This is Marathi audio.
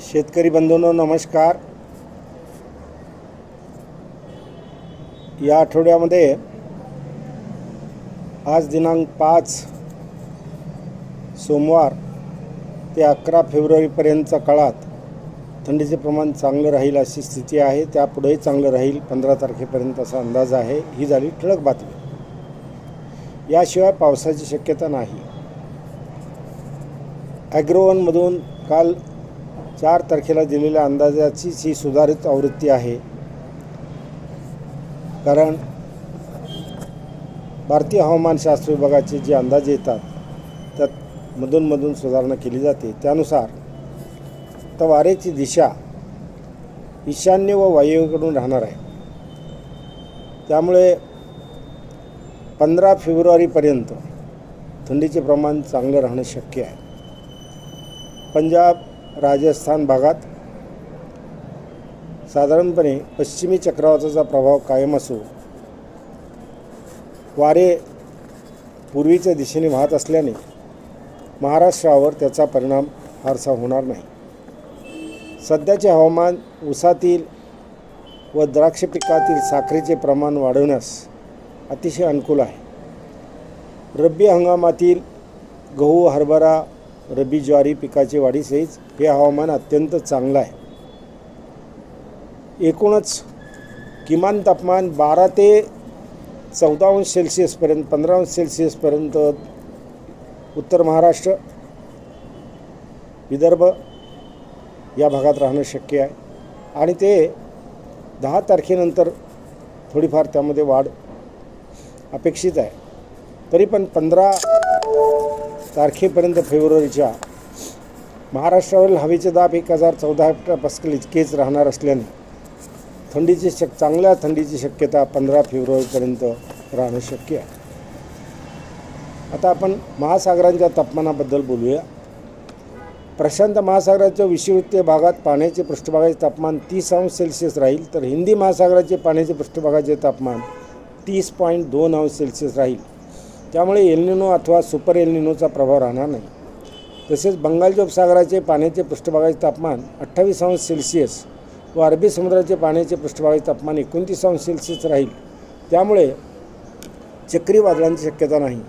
शेतकरी बंधूंनो नमस्कार. या आठवड्यामध्ये आज दिनांक पाच सोमवार ते अकरा फेब्रुवारीपर्यंतच्या काळात थंडीचे प्रमाण चांगलं राहील अशी स्थिती आहे. त्यापुढेही चांगलं राहील. पंधरा तारखेपर्यंत असा अंदाज आहे. ही झाली ठळक बातमी. याशिवाय पावसाची शक्यता नाही. ॲग्रोवनमधून काल चार तारखेला दिलेल्या अंदाजाचीच ही सुधारित आवृत्ती आहे. कारण भारतीय हवामानशास्त्र विभागाचे जे अंदाज येतात त्यात मधूनमधून सुधारणा केली जाते. त्यानुसार तर वारेची दिशा ईशान्य व वायव्येकडून राहणार आहे. त्यामुळे पंधरा फेब्रुवारीपर्यंत थंडीचे प्रमाण चांगलं राहणं शक्य आहे. पंजाब राजस्थान भागात साधारणपणे पश्चिमी चक्रवाताचा प्रभाव कायम असो वारे पूर्वीच्या दिशेने वाहत असल्याने महाराष्ट्रावर त्याचा परिणाम फारसा होणार नाही. सध्याचे हवामान ऊसातील व द्राक्ष पिकातील साखरेचे प्रमाण वाढवण्यास अतिशय अनुकूल आहे. रब्बी हंगामातील गहू हरभरा रब्बी ज्वारी पिकाची वाढीसहीच हे हवामान अत्यंत चांगलं आहे. एकूणच किमान तापमान बारा ते चौदा अंश सेल्सिअसपर्यंत पंधरा अंश सेल्सिअसपर्यंत उत्तर महाराष्ट्र विदर्भ या भागात राहणं शक्य आहे. आणि ते दहा तारखेनंतर थोडीफार त्यामध्ये वाढ अपेक्षित आहे. तरी पण पंधरा तारखेपर्यंत फेब्रुवारीच्या महाराष्ट्रावरील हवेचे दाब एक हजार चौदा पस्कल इतकेच राहणार असल्याने थंडीची शक चांगल्या थंडीची शक्यता पंधरा फेब्रुवारीपर्यंत राहणं शक्य आहे. आता आपण महासागरांच्या तापमानाबद्दल बोलूया. प्रशांत महासागराच्या विषुवृत्तीय भागात पाण्याचे पृष्ठभागाचे तापमान तीस अंश सेल्सिअस राहील तर हिंदी महासागराचे पाण्याचे पृष्ठभागाचे तापमान तीस पॉईंट दोन अंश सेल्सिअस राहील. त्यामुळे एलनिनो अथवा सुपर एलनिनोचा प्रभाव राहणार नाही. तसेच बंगालच्या उपसागराचे पाण्याचे पृष्ठभागाचे तापमान अठ्ठावीस अंश सेल्सिअस व अरबी समुद्राचे पाण्याचे पृष्ठभागाचे तापमान एकोणतीस अंश सेल्सिअस राहील. त्यामुळे चक्रीवादळांची शक्यता नाही.